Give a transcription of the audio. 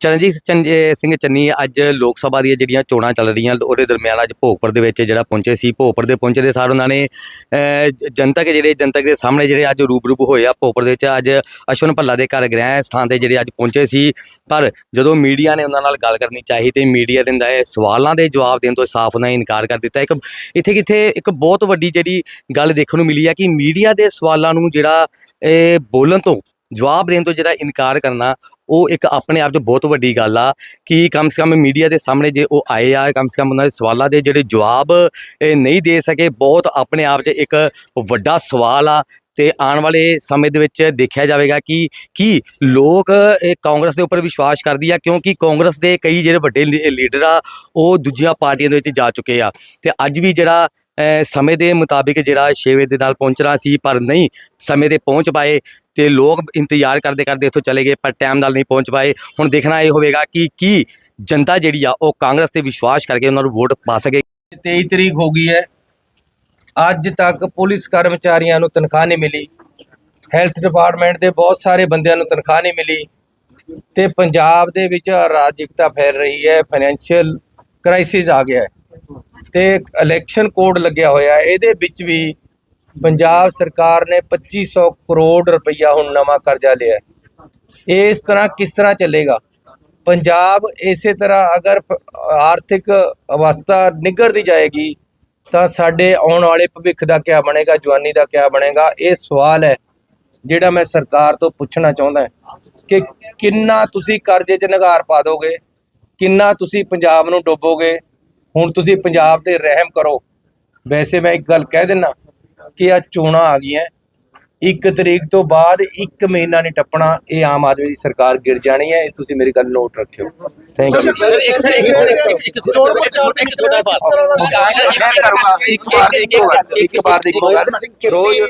ਚਰਨਜੀਤ ਚੰਨ- ਸਿੰਘ ਚੰਨੀ ਅੱਜ ਲੋਕ ਸਭਾ ਦੀਆਂ ਜਿਹੜੀਆਂ ਚੋਣਾਂ ਚੱਲ ਰਹੀਆਂ ਉਹਦੇ ਦਰਮਿਆਨ ਅੱਜ ਭੋਗਪੁਰ ਦੇ ਵਿੱਚ ਜਿਹੜਾ ਪਹੁੰਚੇ ਸੀ ਭੋਗਪੁਰ ਦੇ ਪਹੁੰਚੇ ਦੇ ਸਾਰ ਉਹਨਾਂ ਨੇ ਅਹ, ਜ- ਜਨਤਕ ਜਿਹੜੇ ਜਨਤਕ ਦੇ ਸਾਹਮਣੇ ਜਿਹੜੇ ਅੱਜ ਰੂਬਰੂ ਹੋਏ ਆ ਭੋਗਪੁਰ ਦੇ ਵਿੱਚ ਅੱਜ ਅਸ਼ਵਨ ਭੱਲਾ ਦੇ ਘਰ ਗ੍ਰਹਿ ਸਥਾਨ ਤੇ ਜਿਹੜੇ ਅੱਜ ਪਹੁੰਚੇ ਸੀ। ਪਰ ਜਦੋਂ ਮੀਡੀਆ ਨੇ ਉਹਨਾਂ ਨਾਲ ਗੱਲ ਕਰਨੀ ਚਾਹੀ ਤੇ ਮੀਡੀਆ ਦੇ ਅੰਦਰ ਸਵਾਲਾਂ ਦੇ ਜਵਾਬ ਦੇਣ ਤੋਂ ਸਾਫ਼ ਉਹਨਾਂ ਨੇ ਇਨਕਾਰ ਕਰ ਦਿੱਤਾ। ਇੱਕ ਇੱਥੇ ਕਿਥੇ ਇੱਕ ਬਹੁਤ ਵੱਡੀ ਜਿਹੜੀ ਗੱਲ ਦੇਖਣ ਨੂੰ ਮਿਲੀ ਹੈ ਕਿ ਮੀਡੀਆ ਦੇ ਸਵਾਲਾਂ ਨੂੰ ਜਿਹੜਾ ਇਹ ਬੋਲਣ ਤੋਂ ਜਵਾਬ ਦੇਣ ਤੋਂ ਜਿਹੜਾ ਇਨਕਾਰ ਕਰਨਾ, ਉਹ ਇੱਕ ਆਪਣੇ ਆਪ 'ਚ ਬਹੁਤ ਵੱਡੀ ਗੱਲ ਆ ਕਿ ਕਮ ਸੇ ਕਮ ਮੀਡੀਆ ਦੇ ਸਾਹਮਣੇ ਜੇ ਉਹ ਆਏ ਆ, ਕਮ ਸੇ ਕਮ ਉਹਨਾਂ ਦੇ ਸਵਾਲਾਂ ਦੇ ਜਿਹੜੇ ਜਵਾਬ ਨਹੀਂ ਦੇ ਸਕੇ, ਬਹੁਤ ਆਪਣੇ ਆਪ 'ਚ ਇੱਕ ਵੱਡਾ ਸਵਾਲ ਆ ਤੇ ਆਉਣ ਵਾਲੇ ਸਮੇਂ ਦੇ ਵਿੱਚ ਦੇਖਿਆ ਜਾਵੇਗਾ ਕਿ ਕੀ ਲੋਕ ਕਾਂਗਰਸ ਦੇ ਉੱਪਰ ਵਿਸ਼ਵਾਸ ਕਰਦੀ ਆ, ਕਿਉਂਕਿ ਕਾਂਗਰਸ ਦੇ ਕਈ ਜਿਹੜੇ ਵੱਡੇ ਲੀ- ਲੀਡਰ ਆ, ਉਹ ਦੂਜੀਆਂ ਪਾਰਟੀਆਂ ਦੇ ਵਿੱਚ ਜਾ ਚੁੱਕੇ ਆ। ਤੇ ਅੱਜ ਵੀ ਜਿਹੜਾ ਸਮੇਂ ਦੇ ਮੁਤਾਬਿਕ ਜਿਹੜਾ 6 ਵਜੇ ਦੇ ਨਾਲ ਪਹੁੰਚਣਾ ਸੀ, ਪਰ ਨਹੀਂ ਸਮੇਂ ਤੇ ਪਹੁੰਚ ਪਾਏ। ਤੇ ਲੋਕ ਇੰਤਜ਼ਾਰ ਕਰਦੇ ਕਰਦੇ ਇੱਥੋਂ ਚਲੇ ਗਏ, ਪਰ ਟਾਈਮ ਨਾਲ ਨਹੀਂ ਪਹੁੰਚ ਪਾਏ। ਹੁਣ ਦੇਖਣਾ ਇਹ ਹੋਵੇਗਾ ਕਿ ਕੀ ਜਨਤਾ ਜਿਹੜੀ ਆ, ਉਹ ਕਾਂਗਰਸ ਤੇ ਵਿਸ਼ਵਾਸ ਕਰਕੇ ਉਹਨਾਂ ਨੂੰ ਵੋਟ ਪਾ ਸਕੇ। 23 ਤਰੀਕ ਹੋ ਗਈ ਹੈ। ਅੱਜ ਤੱਕ ਪੁਲਿਸ ਕਰਮਚਾਰੀਆਂ ਨੂੰ ਤਨਖਾਹ ਨਹੀਂ ਮਿਲੀ। ਹੈਲਥ ਡਿਪਾਰਟਮੈਂਟ ਦੇ ਬਹੁਤ ਸਾਰੇ ਬੰਦਿਆਂ ਨੂੰ ਤਨਖਾਹ ਨਹੀਂ ਮਿਲੀ। ਤੇ ਪੰਜਾਬ ਦੇ ਵਿੱਚ ਅਰਾਜਕਤਾ ਫੈਲ ਰਹੀ ਹੈ ਫਾਈਨੈਂਸ਼ੀਅਲ ਕ੍ਰਾਈਸਿਸ ਆ ਗਿਆ ਹੈ। ਤੇ ਇਲੈਕਸ਼ਨ ਕੋਡ ਲੱਗਿਆ ਹੋਇਆ ਇਹਦੇ ਵਿੱਚ ਵੀ ਪੰਜਾਬ ਸਰਕਾਰ ਨੇ 2500 ਕਰੋੜ ਰੁਪਈਆ ਹੁਣ ਨਵਾਂ ਕਰਜ਼ਾ ਲਿਆ ਇਹ ਇਸ ਤਰ੍ਹਾਂ ਕਿਸ ਤਰ੍ਹਾਂ ਚੱਲੇਗਾ? ਪੰਜਾਬ ਇਸੇ ਤਰ੍ਹਾਂ ਅਗਰ ਆਰਥਿਕ ਅਵਸਥਾ ਨਿਗਰਦੀ ਜਾਏਗੀ, ਤਾਂ ਸਾਡੇ ਆਉਣ ਵਾਲੇ ਭਵਿੱਖ ਦਾ ਕੀ ਬਣੇਗਾ, ਜਵਾਨੀ ਦਾ ਕੀ ਬਣੇਗਾ, ਇਹ ਸਵਾਲ ਹੈ, ਜਿਹੜਾ ਮੈਂ ਸਰਕਾਰ ਤੋਂ ਪੁੱਛਣਾ ਚਾਹੁੰਦਾ ਕਿ ਕਿੰਨਾ ਤੁਸੀਂ ਕਰਜ਼ੇ 'ਚ ਨਿਗਾਰ ਪਾ ਦੋਗੇ, ਕਿੰਨਾ ਤੁਸੀਂ ਪੰਜਾਬ ਨੂੰ ਡੋਬੋਗੇ, ਹੁਣ ਤੁਸੀਂ ਪੰਜਾਬ ਤੇ ਰਹਿਮ ਕਰੋ। ਵੈਸੇ ਮੈਂ ਇੱਕ ਗੱਲ ਕਹਿ ਦਿੰਨਾ ਕਿ ਆ ਚੋਣਾਂ ਆ ਗਈਆਂ। ਇੱਕ ਤਰੀਕ ਤੋਂ ਬਾਅਦ ਇੱਕ ਮਹੀਨਾ ਨਹੀਂ ਟੱਪਣਾ ਇਹ ਆਮ ਆਦਮੀ ਦੀ ਸਰਕਾਰ ਗਿਰ ਜਾਣੀ ਹੈ। ਇਹ ਤੁਸੀਂ ਮੇਰੀ ਗੱਲ ਨੋਟ ਰੱਖਿਓ। ਥੈਂਕ ਯੂ ਇੱਕ ਸਰ ਇੱਕ ਸਰ ਇੱਕ ਸਰ ਇੱਕ ਇੱਕ ਇੱਕ ਛੋਟਾ ਇੱਕ ਛੋਟਾ ਮੈਂ ਕਰੂੰਗਾ ਇੱਕ ਵਾਰ ਇੱਕ ਵਾਰ ਇੱਕ ਵਾਰ ਇੱਕ ਵਾਰ ਰੋਜ਼